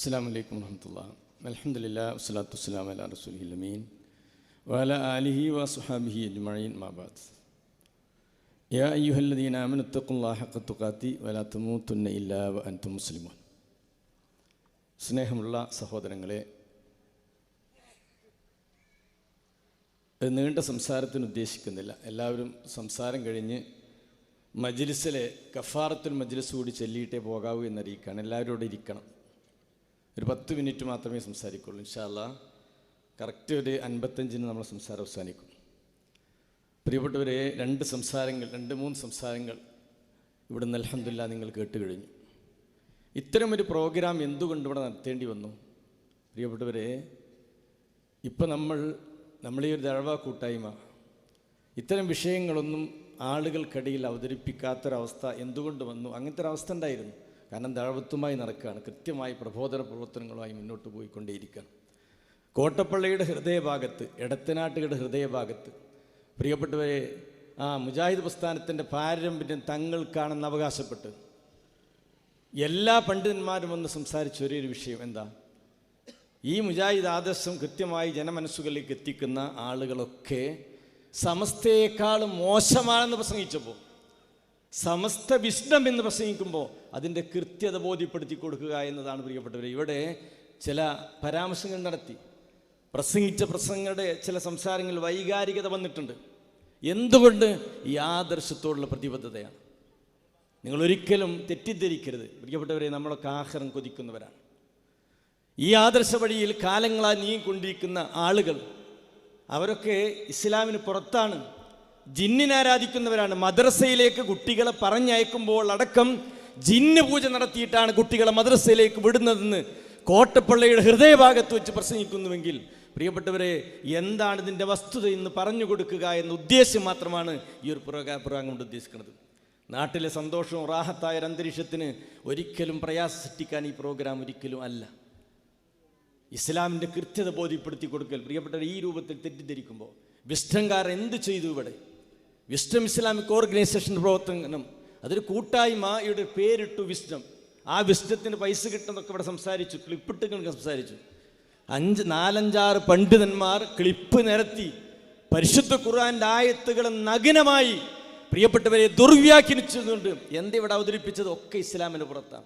അസ്സാം വലൈക്കും വരഹമുല്ല അലഹമുല്ല വസ്സലാത്തു വസ്സലാം അല റസുലമീൻ വല ആലിഹി വസുഹാബിഹി അജ്മഈൻ മാബാദ് യാ അയ്യുഹല്ലദീന ആമനു തഖുല്ലാഹ ഹഖ തുഖാത്തി വലാ തമൂതുന്ന ഇല്ലാ വ അൻതും മുസ്ലിമൂൻ. സ്നേഹമുള്ള സഹോദരങ്ങളെ നീണ്ട സംസാരത്തിന് ഉദ്ദേശിക്കുന്നില്ല. എല്ലാവരും സംസാരം കഴിഞ്ഞ് മജ്ലിസിലെ കഫാറത്തുൽ മജ്ലിസ് കൂടി ചെല്ലിയിട്ടേ പോകാവൂ എന്നറിയിക്കുകയാണ്. എല്ലാവരും ഇരിക്കണം. ഒരു പത്ത് മിനിറ്റ് മാത്രമേ സംസാരിക്കുള്ളൂ ഇൻഷാല്ല കറക്റ്റ് ഒരു അൻപത്തഞ്ചിന് നമ്മൾ സംസാരം അവസാനിക്കും. പ്രിയപ്പെട്ടവരെ രണ്ട് സംസാരങ്ങൾ രണ്ട് മൂന്ന് സംസാരങ്ങൾ ഇവിടുന്ന് അലഹമില്ല നിങ്ങൾ കേട്ട് കഴിഞ്ഞു. ഇത്തരമൊരു പ്രോഗ്രാം എന്തുകൊണ്ട് ഇവിടെ നടത്തേണ്ടി വന്നു? പ്രിയപ്പെട്ടവരെ ഇപ്പം നമ്മൾ നമ്മളീ ഒരു ദഴവ കൂട്ടായ്മ. ഇത്തരം വിഷയങ്ങളൊന്നും ആളുകൾക്കിടയിൽ അവതരിപ്പിക്കാത്തൊരവസ്ഥ എന്തുകൊണ്ട് വന്നു? അങ്ങനത്തെ ഒരവസ്ഥ ഉണ്ടായിരുന്നു കാരണം ദഴവത്വമായി നടക്കുകയാണ്. കൃത്യമായി പ്രബോധന പ്രവർത്തനങ്ങളുമായി മുന്നോട്ട് പോയിക്കൊണ്ടേയിരിക്കുകയാണ്. കോട്ടപ്പള്ളിയുടെ ഹൃദയഭാഗത്ത് എടത്തനാട്ടുകളുടെ ഹൃദയഭാഗത്ത് പ്രിയപ്പെട്ടവരെ ആ മുജാഹിദ് പ്രസ്ഥാനത്തിന്റെ പാരമ്പര്യം തങ്ങൾക്കാണെന്ന് അവകാശപ്പെട്ട് എല്ലാ പണ്ഡിതന്മാരും വന്ന് സംസാരിച്ച ഒരേ ഒരു വിഷയം എന്താ? ഈ മുജാഹിദ് ആദർശം കൃത്യമായി ജനമനസ്സുകളിലേക്ക് എത്തിക്കുന്ന ആളുകളൊക്കെ സമസ്തയേക്കാളും മോശമാണെന്ന് പ്രസംഗിച്ചപ്പോൾ സമസ്ത വിഷ്ണം എന്ന് പ്രസംഗിക്കുമ്പോൾ അതിന്റെ കൃത്യത ബോധ്യപ്പെടുത്തി കൊടുക്കുക എന്നതാണ് പ്രിയപ്പെട്ടവർ ഇവിടെ ചില പരാമർശങ്ങൾ നടത്തി. പ്രസംഗിച്ച പ്രസംഗങ്ങളുടെ ചില സംസാരങ്ങൾ വൈകാരികത വന്നിട്ടുണ്ട്. എന്തുകൊണ്ട് ഈ ആദർശത്തോടുള്ള പ്രതിബദ്ധതയാണ്? നിങ്ങൾ ഒരിക്കലും തെറ്റിദ്ധരിക്കരുത്. പ്രിയപ്പെട്ടവരെ നമ്മളൊക്കെ ആഹാരം കൊതിക്കുന്നവരാണ്. ഈ ആദർശ വഴിയിൽ കാലങ്ങളായി നീങ്ങിക്കൊണ്ടിരിക്കുന്ന ആളുകൾ അവരൊക്കെ ഇസ്ലാമിന് പുറത്താണ്. ജിന്നിനെ ആരാധിക്കുന്നവരാണ്. മദ്രസയിലേക്ക് കുട്ടികളെ പറഞ്ഞയക്കുമ്പോൾ അടക്കം ജിന്ന് പൂജ നടത്തിയിട്ടാണ് കുട്ടികളെ മദ്രസയിലേക്ക് വിടുന്നതെന്ന് കോട്ടപ്പള്ളിയുടെ ഹൃദയഭാഗത്ത് വെച്ച് പ്രസംഗിക്കുന്നുവെങ്കിൽ പ്രിയപ്പെട്ടവരെ എന്താണ് ഇതിന്റെ വസ്തുത എന്ന് പറഞ്ഞു കൊടുക്കുക എന്ന ഉദ്ദേശം മാത്രമാണ് ഈ ഒരു പ്രോഗ്രാം കൊണ്ട് ഉദ്ദേശിക്കുന്നത്. നാട്ടിലെ സന്തോഷവും റാഹത്തായ ഒരു അന്തരീക്ഷത്തിന് ഒരിക്കലും പ്രയാസം സൃഷ്ടിക്കാൻ ഈ പ്രോഗ്രാം ഒരിക്കലും അല്ല. ഇസ്ലാമിന്റെ കൃത്യത ബോധ്യപ്പെടുത്തി കൊടുക്കൽ. പ്രിയപ്പെട്ടവർ ഈ രൂപത്തിൽ തെറ്റിദ്ധരിക്കുമ്പോൾ വിഷ്ടംകാരൻ എന്ത് ചെയ്തു ഇവിടെ? വിസ്റ്റം ഇസ്ലാമിക് ഓർഗനൈസേഷന്റെ പ്രവർത്തനം. അതൊരു കൂട്ടായ്മയുടെ പേരിട്ടു വിസ്റ്റം ആ വിസ്റ്റത്തിന് പൈസ കിട്ടുന്നൊക്കെ ഇവിടെ സംസാരിച്ചു ക്ലിപ്പിട്ട് സംസാരിച്ചു. അഞ്ച് നാലഞ്ചാറ് പണ്ഡിതന്മാർ ക്ലിപ്പ് നിരത്തി പരിശുദ്ധ ഖുർആാന്റെ ആയത്തുകൾ നഗ്നമായി പ്രിയപ്പെട്ടവരെ ദുർവ്യാഖ്യാനിച്ചതുകൊണ്ട് എന്തിവിടെ അവതരിപ്പിച്ചത്? ഒക്കെ ഇസ്ലാമിന് പുറത്താണ്.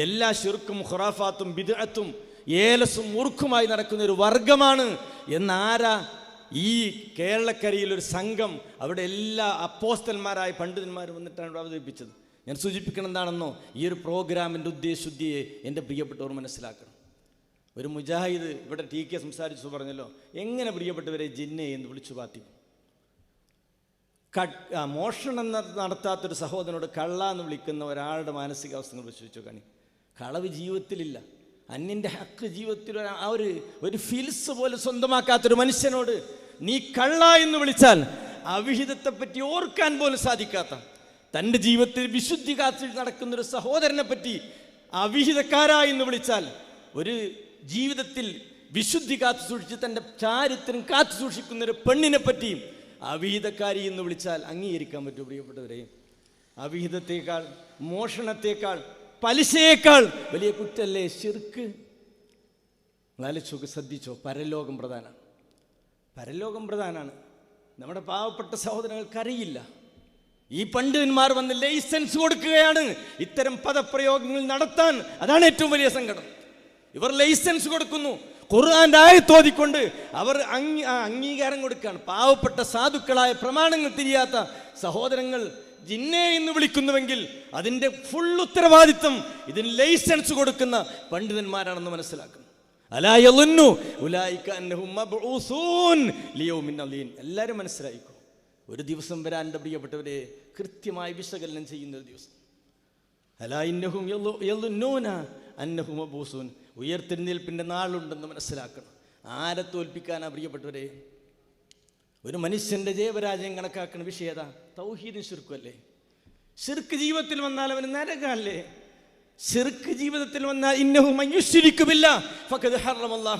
എല്ലാ ഷിർക്കും ഖുറാഫാത്തും ബിദഅത്തും ഏലസും മൂർഖുമായി നടക്കുന്ന ഒരു വർഗമാണ് എന്നാരാ ഈ കേരളക്കരയിൽ ഒരു സംഘം അവിടെ എല്ലാ അപ്പോസ്റ്റന്മാരായ പണ്ഡിതന്മാരും വന്നിട്ടാണ് അവതരിപ്പിച്ചത്. ഞാൻ സൂചിപ്പിക്കണം എന്താണെന്നോ ഈ ഒരു പ്രോഗ്രാമിന്റെ ഉദ്ദേശശുദ്ധിയെ എന്റെ പ്രിയപ്പെട്ടവർ മനസ്സിലാക്കണം. ഒരു മുജാഹിദ് ഇവിടെ ടി കെ സംസാരിച്ചു പറഞ്ഞല്ലോ എങ്ങനെ പ്രിയപ്പെട്ടവരെ ജിന്നെ എന്ന് വിളിച്ചു പാത്തി. കട്ട് മോഷണം നടത്താത്തൊരു സഹോദരനോട് കള്ള എന്ന് വിളിക്കുന്ന ഒരാളുടെ മാനസികാവസ്ഥ നിങ്ങൾ വിശ്വസിച്ചു കാണി കളവ് ജീവിതത്തിലില്ല. അന്യന്റെ ഹക്ക് ജീവിതത്തിൽ ആ ഒരു ഒരു ഫിൽസ് പോലെ സ്വന്തമാക്കാത്തൊരു മനുഷ്യനോട് നീ കള്ള എന്ന് വിളിച്ചാൽ അവിഹിതത്തെ പറ്റി ഓർക്കാൻ പോലും സാധിക്കാത്ത തന്റെ ജീവിതത്തിൽ വിശുദ്ധി കാത്തിൽ നടക്കുന്ന ഒരു സഹോദരനെ പറ്റി അവിഹിതക്കാരായി എന്ന് വിളിച്ചാൽ ഒരു ജീവിതത്തിൽ വിശുദ്ധി കാത്തു സൂക്ഷിച്ച് തന്റെ ചാരിത്രം കാത്തു സൂക്ഷിക്കുന്ന ഒരു പെണ്ണിനെ പറ്റിയും അവിഹിതക്കാരി എന്ന് വിളിച്ചാൽ അംഗീകരിക്കാൻ പറ്റും പ്രിയപ്പെട്ടവരെ? അവിഹിതത്തേക്കാൾ മോഷണത്തേക്കാൾ പലിശയേക്കാൾ വലിയ കുറ്റല്ലേ? ശിർക്ക്. നാലിച്ചോക്ക് ശ്രദ്ധിച്ചോ? പരലോകം പ്രധാനമാണ് പരലോകം പ്രധാനമാണ് നമ്മുടെ പാവപ്പെട്ട സഹോദരങ്ങൾക്കറിയില്ല. ഈ പണ്ഡിതന്മാർ വന്ന് ലൈസൻസ് കൊടുക്കുകയാണ്. ഇത്തരം പദപ്രയോഗങ്ങൾ നടത്താൻ അതാണ് ഏറ്റവും വലിയ സങ്കടം. ഇവർ ലൈസൻസ് കൊടുക്കുന്നു. ഖുർആാന്റെ ആയത്തോതിക്കൊണ്ട് അവർ അംഗീ അംഗീകാരം കൊടുക്കുകയാണ്. പാവപ്പെട്ട സാധുക്കളായ പ്രമാണങ്ങൾ തിരിയാത്ത സഹോദരങ്ങൾ ജിന്നെ എന്ന് വിളിക്കുന്നുവെങ്കിൽ അതിന്റെ ഫുൾ ഉത്തരവാദിത്വം ഇതിന് ലൈസൻസ് കൊടുക്കുന്ന പണ്ഡിതന്മാരാണെന്ന് മനസ്സിലാക്കണം അലാ യളുന്നു അന്നഹും മബ്ഊസൂൻ ലിയൗമിൻ എല്ലാവരും മനസ്സിലായിക്കോ? ഒരു ദിവസം വരാൻ എന്റെ പ്രിയപ്പെട്ടവരെ കൃത്യമായി വിശകലനം ചെയ്യുന്ന ഒരു ദിവസം. അലാ ഇന്നഹും അന്നഹും മബ്ഊസൂൻ. ഉയർത്തെഴുന്നേൽപ്പിന്റെ നാളുണ്ടെന്ന് മനസ്സിലാക്കണം. ആരെ തോൽപ്പിക്കാനാ പ്രിയപ്പെട്ടവരെ? ഒരു മനുഷ്യന്റെ ജയപരാജയം കണക്കാക്കുന്ന വിഷയത തൗഹീദും ശിർക്കുമല്ലേ ശിർക്ക് ജീവിതത്തിൽ വന്നാൽ അവന് നരകമല്ലേ ശിർക്ക് ജീവിതത്തിൽ വന്ന ഇന്നഹു അന്വേഷിക്കുമില്ല ഫഖദ്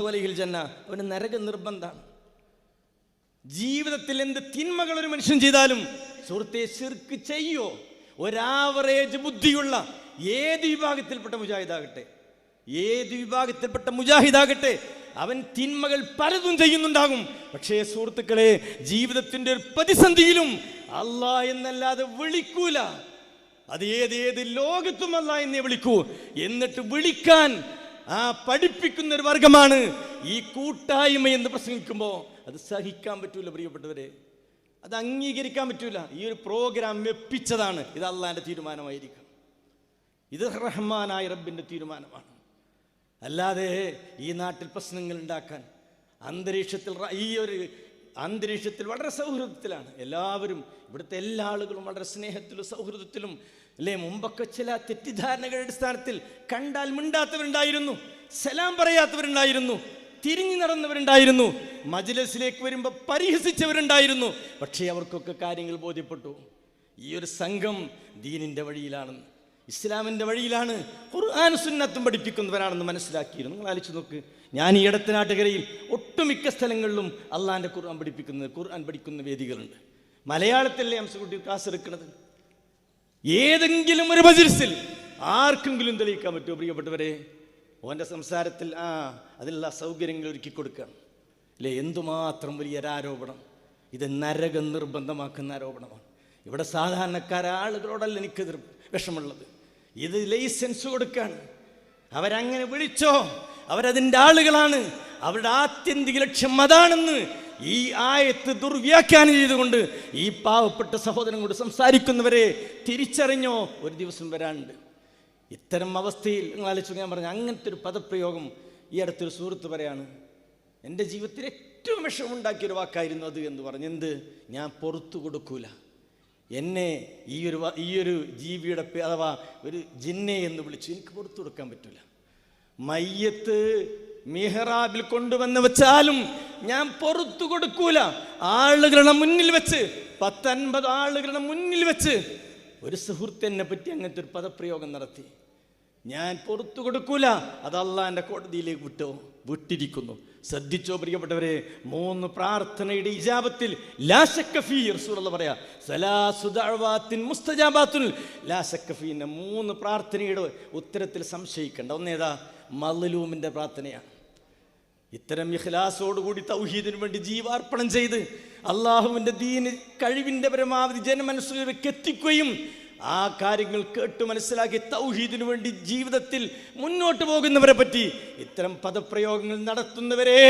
അലഹിൽ ജന്ന. അവന് നരക നിർബന്ധമാണ്. ജീവിതത്തിൽ എന്ത് തിന്മകൾ ഒരു മനുഷ്യൻ ചെയ്താലും സുഹൃത്തെ ശിർക്ക് ചെയ്യോ? ഒരാവറേജ് ബുദ്ധിയുള്ള ഏത് വിഭാഗത്തിൽപ്പെട്ട മുജാഹിദാകട്ടെ? ഏത് വിഭാഗത്തിൽപ്പെട്ട മുജാഹിദാകട്ടെ? അവൻ തിന്മകൾ പലതും ചെയ്യുന്നുണ്ടാകും. പക്ഷേ സുഹൃത്തുക്കളെ ജീവിതത്തിന്റെ ഒരു പ്രതിസന്ധിയിലും അല്ലാ എന്നല്ലാതെ വിളിക്കൂല. അത് ഏത് ഏത് ലോകത്തും അല്ല എന്നേ വിളിക്കൂ. എന്നിട്ട് വിളിക്കാൻ ആ പഠിപ്പിക്കുന്ന ഒരു വർഗമാണ് ഈ കൂട്ടായ്മ എന്ന് പ്രസംഗിക്കുമ്പോൾ അത് സഹിക്കാൻ പറ്റൂല പ്രിയപ്പെട്ടവരെ. അത് അംഗീകരിക്കാൻ പറ്റൂല. ഈ ഒരു പ്രോഗ്രാം മെപ്പിച്ചതാണ് ഇത് അള്ളാന്റെ തീരുമാനമായിരിക്കും. ഇത് റഹ്മാനായ റബ്ബിന്റെ തീരുമാനമാണ്. അല്ലാതെ ഈ നാട്ടിൽ പ്രശ്നങ്ങൾ ഉണ്ടാക്കാൻ അന്തരീക്ഷത്തിൽ ഈ ഒരു അന്തരീക്ഷത്തിൽ വളരെ സൗഹൃദത്തിലാണ്. എല്ലാവരും ഇവിടുത്തെ എല്ലാ ആളുകളും വളരെ സ്നേഹത്തിലും സൗഹൃദത്തിലും അല്ലേ? മുമ്പൊക്കെ ചില തെറ്റിദ്ധാരണകളുടെ അടിസ്ഥാനത്തിൽ കണ്ടാൽ മിണ്ടാത്തവരുണ്ടായിരുന്നു സലാം പറയാത്തവരുണ്ടായിരുന്നു തിരിഞ്ഞു നടന്നവരുണ്ടായിരുന്നു മജ്ലിസിലേക്ക് വരുമ്പോൾ പരിഹസിച്ചവരുണ്ടായിരുന്നു. പക്ഷേ അവർക്കൊക്കെ കാര്യങ്ങൾ ബോധ്യപ്പെട്ടു. ഈ ഒരു സംഘം ദീനിന്റെ വഴിയിലാണ് ഇസ്ലാമിന്റെ വഴിയിലാണ് ഖുർആൻ സുന്നത്തും പഠിപ്പിക്കുന്നവരാണെന്ന് മനസ്സിലാക്കിയിരുന്നു. നിങ്ങൾ ആലോചിച്ച് നോക്ക്. ഞാൻ ഈ ഇടത്തനാട്ടുകരയിൽ ഒട്ടുമിക്ക സ്ഥലങ്ങളിലും അള്ളാന്റെ ഖുർആൻ പഠിപ്പിക്കുന്നത് ഖുർആൻ പഠിക്കുന്ന വേദികളുണ്ട്. മലയാളത്തിലെ കുട്ടി ക്ലാസ് എടുക്കുന്നത് ഏതെങ്കിലും ഒരു മജിൽസിൽ ആർക്കെങ്കിലും തെളിയിക്കാൻ പറ്റുമോ? പ്രിയപ്പെട്ടവരെ ഓന്റെ സംസാരത്തിൽ ആ അതിലുള്ള സൗകര്യങ്ങൾ ഒരുക്കി കൊടുക്കണം അല്ലേ? എന്തുമാത്രം വലിയ ആരോപണം. ഇത് നരകം നിർബന്ധമാക്കുന്ന ആരോപണമാണ്. ഇവിടെ സാധാരണക്കാര ആളുകളോടല്ല എനിക്ക് വിഷമുള്ളത് ഇത് ലൈസൻസ് കൊടുക്കാണ്. അവരങ്ങനെ വിളിച്ചോ അവരതിന്റെ ആളുകളാണ്. അവരുടെ ആത്യന്തിക ലക്ഷ്യം അതാണെന്ന് ഈ ആയത്ത് ദുർവ്യാഖ്യാനം ചെയ്തുകൊണ്ട് ഈ പാവപ്പെട്ട സഹോദരൻ കൊണ്ട് സംസാരിക്കുന്നവരെ തിരിച്ചറിഞ്ഞോ ഒരു ദിവസം വരാനുണ്ട്. ഇത്തരം അവസ്ഥയിൽ നിങ്ങൾ ആലോചിച്ചു ഞാൻ പറഞ്ഞു അങ്ങനത്തെ ഒരു പദപ്രയോഗം ഈ അടുത്തൊരു സുഹൃത്ത് പറയാണ്. എന്റെ ജീവിതത്തിൽ ഏറ്റവും വിഷമുണ്ടാക്കിയൊരു വാക്കായിരുന്നു അത് എന്ന് പറഞ്ഞു. എന്ത്? ഞാൻ പുറത്തു കൊടുക്കൂല. എന്നെ ഈ ഒരു ഈ ഒരു ജീവിയുടെ അഥവാ ഒരു ജിന്നെ എന്ന് വിളിച്ചു. എനിക്ക് പുറത്തു കൊടുക്കാൻ പറ്റില്ല മയ്യത്ത് മിഹ്റാബിൽ കൊണ്ടുവന്ന് വെച്ചാലും ഞാൻ പുറത്തു കൊടുക്കൂല. ആളുകളുടെ മുന്നിൽ വെച്ച് പത്തൊൻപത് ആളുകളുടെ മുന്നിൽ വെച്ച് ഒരു സുഹൃത്ത് എന്നെ പറ്റി അങ്ങനത്തെ ഒരു പദപ്രയോഗം നടത്തി. ഞാൻ പുറത്തു കൊടുക്കൂല അത് എന്റെ കോടതിയിലേക്ക് വിട്ടോ വിട്ടിരിക്കുന്നു. ശ്രദ്ധിച്ചോ പ്രിയപ്പെട്ടവരെ മൂന്ന് പ്രാർത്ഥനയുടെ ഇജാബത്തിൽ പറയാ മൂന്ന് പ്രാർത്ഥനയുടെ ഉത്തരത്തിൽ സംശയിക്കേണ്ട. ഒന്നേതാ മലലൂമിന്റെ പ്രാർത്ഥനയാണ്. ഇത്തരം ഇഖ്ലാസോടുകൂടി തൗഹീദിനു വേണ്ടി ജീവാർപ്പണം ചെയ്ത് അള്ളാഹുവിന്റെ ദീന് കഴിവിന്റെ പരമാവധി ജനമനസ്സിലേക്ക് എത്തിക്കുകയും ആ കാര്യങ്ങൾ കേട്ട് മനസ്സിലാക്കി തൗഹീദിനു വേണ്ടി ജീവിതത്തിൽ മുന്നോട്ട് പോകുന്നവരെ പറ്റി ഇത്തരം പദപ്രയോഗങ്ങൾ നടത്തുന്നവരെ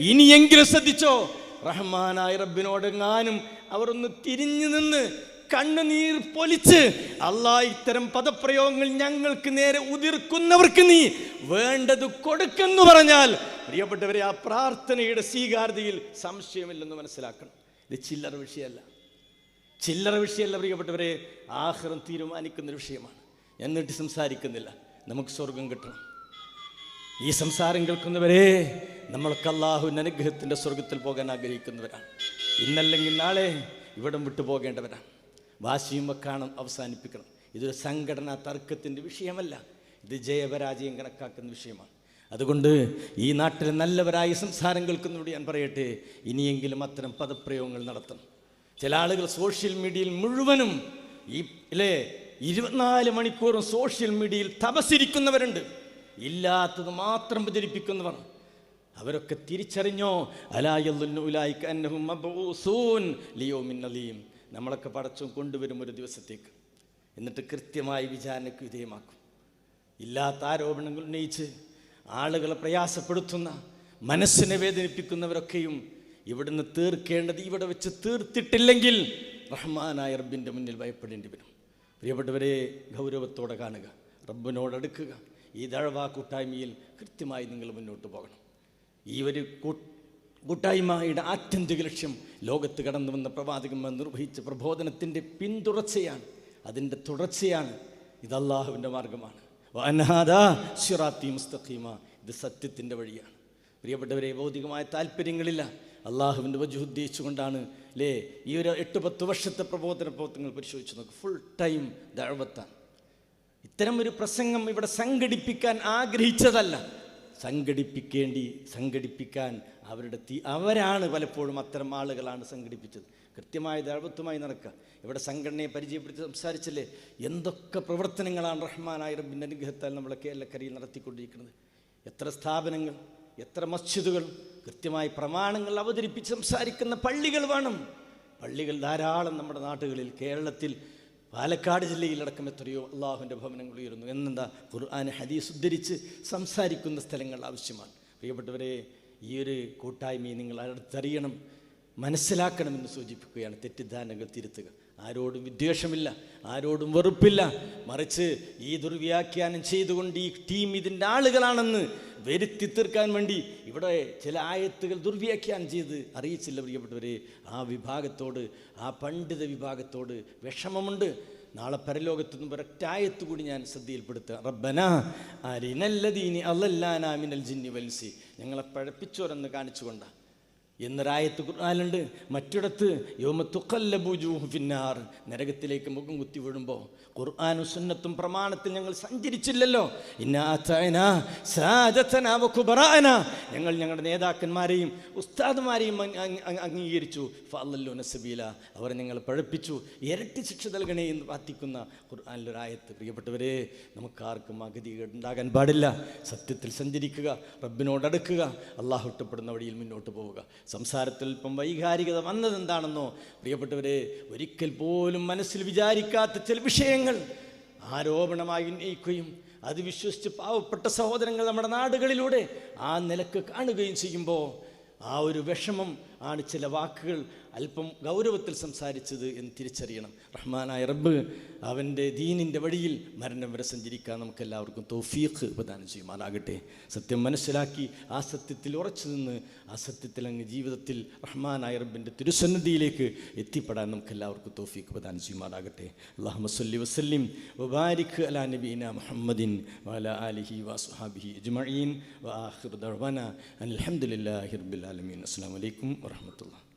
ഇനിയെങ്കിലും ശ്രദ്ധിച്ചോ? റഹ്മാനായ റബ്ബിനോടെങ്ങാനും അവർ ഒന്ന് തിരിഞ്ഞു നിന്ന് കണ്ണുനീർ പൊലിച്ച് അല്ലാ ഇത്തരം പദപ്രയോഗങ്ങൾ ഞങ്ങൾക്ക് നേരെ ഉതിർക്കുന്നവർക്ക് നീ വേണ്ടത് കൊടുക്കെന്ന് പറഞ്ഞാൽ പ്രിയപ്പെട്ടവരെ ആ പ്രാർത്ഥനയുടെ സ്വീകാര്യതയിൽ സംശയമില്ലെന്ന് മനസ്സിലാക്കണം. ഇത് ചില്ലറ വിഷയമല്ല. ചില്ലറ വിഷയമല്ല പ്രിയപ്പെട്ടവരെ ആഹ്റം തീരുമാനിക്കുന്ന ഒരു വിഷയമാണ്. എന്നിട്ട് സംസാരിക്കുന്നില്ല. നമുക്ക് സ്വർഗം കിട്ടണം. ഈ സംസാരം കേൾക്കുന്നവരെ നമ്മൾക്ക് അള്ളാഹുവിന്റെ അനുഗ്രഹത്തിന്റെ സ്വർഗത്തിൽ പോകാൻ ആഗ്രഹിക്കുന്നവരാണ്. ഇന്നല്ലെങ്കിൽ നാളെ ഇവിടം വിട്ടു പോകേണ്ടവരാണ്. വാശിയും വെക്കാണം അവസാനിപ്പിക്കണം. ഇതൊരു സംഘടനാ തർക്കത്തിന്റെ വിഷയമല്ല. ഇത് ജയപരാജയം കണക്കാക്കുന്ന വിഷയമാണ്. അതുകൊണ്ട് ഈ നാട്ടിൽ നല്ലവരായ സംസാരം കേൾക്കുന്നതോട് ഞാൻ പറയട്ടെ ഇനിയെങ്കിലും അത്തരം പദപ്രയോഗങ്ങൾ നടത്തണം. ചില ആളുകൾ സോഷ്യൽ മീഡിയയിൽ മുഴുവനും ഈ അല്ലേ ഇരുപത്തിനാല് മണിക്കൂറും സോഷ്യൽ മീഡിയയിൽ തപസിരിക്കുന്നവരുണ്ട് ഇല്ലാത്തത് മാത്രം പ്രചരിപ്പിക്കുന്നവർ. അവരൊക്കെ തിരിച്ചറിഞ്ഞോ അലായും നമ്മളൊക്കെ പടച്ചും കൊണ്ടുവരും ഒരു ദിവസത്തേക്ക്. എന്നിട്ട് കൃത്യമായി വിചാരണയ്ക്ക് വിധേയമാക്കും. ഇല്ലാത്ത ആരോപണങ്ങൾ ഉന്നയിച്ച് ആളുകളെ പ്രയാസപ്പെടുത്തുന്ന മനസ്സിനെ വേദനിപ്പിക്കുന്നവരൊക്കെയും ഇവിടുന്ന് തീർക്കേണ്ടത് ഇവിടെ വെച്ച് തീർത്തിട്ടില്ലെങ്കിൽ റഹ്മാനായ റബ്ബിന്റെ മുന്നിൽ ഭയപ്പെടേണ്ടി വരും. പ്രിയപ്പെട്ടവരെ ഗൗരവത്തോടെ കാണുക റബ്ബിനോട് അടുക്കുക. ഈ ദഴവാ കൂട്ടായ്മയിൽ കൃത്യമായി നിങ്ങൾ മുന്നോട്ട് പോകണം. ഈ ഒരു കൂട്ടായ്മയുടെ ആത്യന്തിക ലക്ഷ്യം ലോകത്ത് കടന്നു വന്ന പ്രവാചകന്മാർ നിർവഹിച്ച പ്രബോധനത്തിന്റെ പിന്തുടർച്ചയാണ്. അതിന്റെ തുടർച്ചയാണ് ഇത് അള്ളാഹുവിന്റെ മാർഗമാണ്. ഇത് സത്യത്തിന്റെ വഴിയാണ്. പ്രിയപ്പെട്ടവരെ ഭൗതികമായ താല്പര്യങ്ങളില്ല അള്ളാഹുവിന്റെ വജു ഉദ്ദേശിച്ചുകൊണ്ടാണ് അല്ലേ ഈ ഒരു എട്ട് പത്ത് വർഷത്തെ പ്രബോധന പ്രവർത്തനങ്ങൾ പരിശോധിച്ച് നോക്ക്. ഫുൾ ടൈം ദഴവത്താണ് ഇത്തരം ഒരു പ്രസംഗം ഇവിടെ സംഘടിപ്പിക്കാൻ ആഗ്രഹിച്ചതല്ല. സംഘടിപ്പിക്കേണ്ടി സംഘടിപ്പിക്കാൻ അവരുടെ തീ അവരാണ് പലപ്പോഴും അത്തരം ആളുകളാണ് സംഘടിപ്പിച്ചത്. കൃത്യമായ ദഴവത്വമായി നടക്കുക. ഇവിടെ സംഘടനയെ പരിചയപ്പെടുത്തി സംസാരിച്ചില്ലേ? എന്തൊക്കെ പ്രവർത്തനങ്ങളാണ് റഹ്മാനായ റബ്ബിന്റെ അനുഗ്രഹത്താൽ നമ്മളെ കേരളക്കരയിൽ നടത്തിക്കൊണ്ടിരിക്കുന്നത്? എത്ര സ്ഥാപനങ്ങൾ എത്ര മസ്ജിദുകൾ കൃത്യമായി പ്രമാണങ്ങൾ അവതരിപ്പിച്ച് സംസാരിക്കുന്ന പള്ളികൾ വേണം. പള്ളികൾ ധാരാളം നമ്മുടെ നാട്ടുകളിൽ കേരളത്തിൽ പാലക്കാട് ജില്ലയിലടക്കം എത്രയോ അള്ളാഹുവിന്റെ ഭവനങ്ങൾ ഉയരുന്നു എന്നെന്താ? ഖുർആൻ ഹദീസ് ഉദ്ധരിച്ച് സംസാരിക്കുന്ന സ്ഥലങ്ങൾ ആവശ്യമാണ്. പ്രിയപ്പെട്ടവരെ ഈ ഒരു കൂട്ടായ്മയെ നിങ്ങൾ അടുത്തറിയണം മനസ്സിലാക്കണമെന്ന് സൂചിപ്പിക്കുകയാണ് തെറ്റിദ്ധാരണകൾ തിരുത്തുക. ആരോടും വിദ്വേഷമില്ല ആരോടും വെറുപ്പില്ല. മറിച്ച് ഈ ദുർവ്യാഖ്യാനം ചെയ്തുകൊണ്ട് ഈ ടീം ഇതിന്റെ ആളുകളാണെന്ന് വരുത്തി തീർക്കാൻ വേണ്ടി ഇവിടെ ചില ആയത്തുകൾ ദുർവ്യാഖ്യാനം ചെയ്ത് അറിയിച്ചില്ല പ്രിയപ്പെട്ടവരെ. ആ വിഭാഗത്തോട് ആ പണ്ഡിത വിഭാഗത്തോട് വിഷമമുണ്ട്. നാളെ പരലോകത്തു നിന്ന് ഒരൊറ്റായത്ത് കൂടി ഞാൻ ശ്രദ്ധയിൽപ്പെടുത്തുക. റബ്ബന അരിനല്ലദീനി അല്ലല്ലാനാ മിനൽ ജിന്നി വൽസി ഞങ്ങളെ പഴപ്പിച്ചോരെന്ന് കാണിച്ചുകൊണ്ടാണ് എന്നൊരായത്ത് ഖുർആാനുണ്ട് മറ്റിടത്ത് യോമത്തുക്കല്ലബുജൂഹു ഫിന്നാർ. നരകത്തിലേക്ക് മുഖം കുത്തി വീഴുമ്പോൾ ഖുർആാനും സുന്നത്തും പ്രമാണത്തിൽ ഞങ്ങൾ സഞ്ചരിച്ചില്ലല്ലോ. വകുബറാഅനാ. ഞങ്ങൾ ഞങ്ങളുടെ നേതാക്കന്മാരെയും ഉസ്താദുമാരെയും അംഗീകരിച്ചു. ഫഅല്ലല്ലു നസബീല അവർ ഞങ്ങൾ പഴപ്പിച്ചു. ഇരട്ടി ശിക്ഷ നൽകണേ എന്ന് പ്രാർത്ഥിക്കുന്ന ഖുർആാനിലൊരായത്ത് പ്രിയപ്പെട്ടവരെ നമുക്കാർക്കും അഗതി ഉണ്ടാകാൻ പാടില്ല. സത്യത്തിൽ സഞ്ചരിക്കുക റബ്ബിനോടടുക്കുക അള്ളാഹു ഇഷ്ടപ്പെടുന്ന വഴിയിൽ മുന്നോട്ട് പോവുക. സംസാരത്തിൽ ഇപ്പം വൈകാരികത വന്നത് എന്താണെന്നോ പ്രിയപ്പെട്ടവരെ ഒരിക്കൽ പോലും മനസ്സിൽ വിചാരിക്കാത്ത ചില വിഷയങ്ങൾ ആരോപണമായി ഉന്നയിക്കുകയും അത് വിശ്വസിച്ച് പാവപ്പെട്ട സഹോദരങ്ങൾ നമ്മുടെ നാടുകളിലൂടെ ആ നിലയ്ക്ക് കാണുകയും ചെയ്യുമ്പോൾ ആ ഒരു വിഷമം ആണ് ചില വാക്കുകൾ അല്പം ഗൗരവത്തിൽ സംസാരിച്ചത് എന്ന് തിരിച്ചറിയണം. റഹ്മാനായ റബ്ബ് അവന്റെ ദീനിന്റെ വഴിയിൽ മരണം വരെ സഞ്ചരിക്കാൻ നമുക്ക് എല്ലാവർക്കും തൗഫീഖ് പ്രദാനം ചെയ്യുമാറാകട്ടെ. സത്യം മനസ്സിലാക്കി ആ സത്യത്തിൽ ഉറച്ചു നിന്ന് ആ സത്യത്തിൽ അങ്ങ് ജീവിതത്തിൽ റഹ്മാനായ റബ്ബിന്റെ തിരുസന്നിധിയിലേക്ക് എത്തിപ്പെടാൻ നമുക്ക് എല്ലാവർക്കും തൗഫീഖ് പ്രദാനം ചെയ്യുമാറാകട്ടെ. അള്ളാഹു വസ്ലി വബാരിഖ് അലാ നബീന മുഹമ്മദിൻ വല ആലിഹി വസുഹാബിഹി അജ്മഈൻ വാഹിർ ദഅവാന അൽഹംദുലില്ലാഹി റബ്ബിൽ ആലമീൻ. അസ്സലാമു അലൈക്കും വറഹ്മത്തുള്ളാഹി.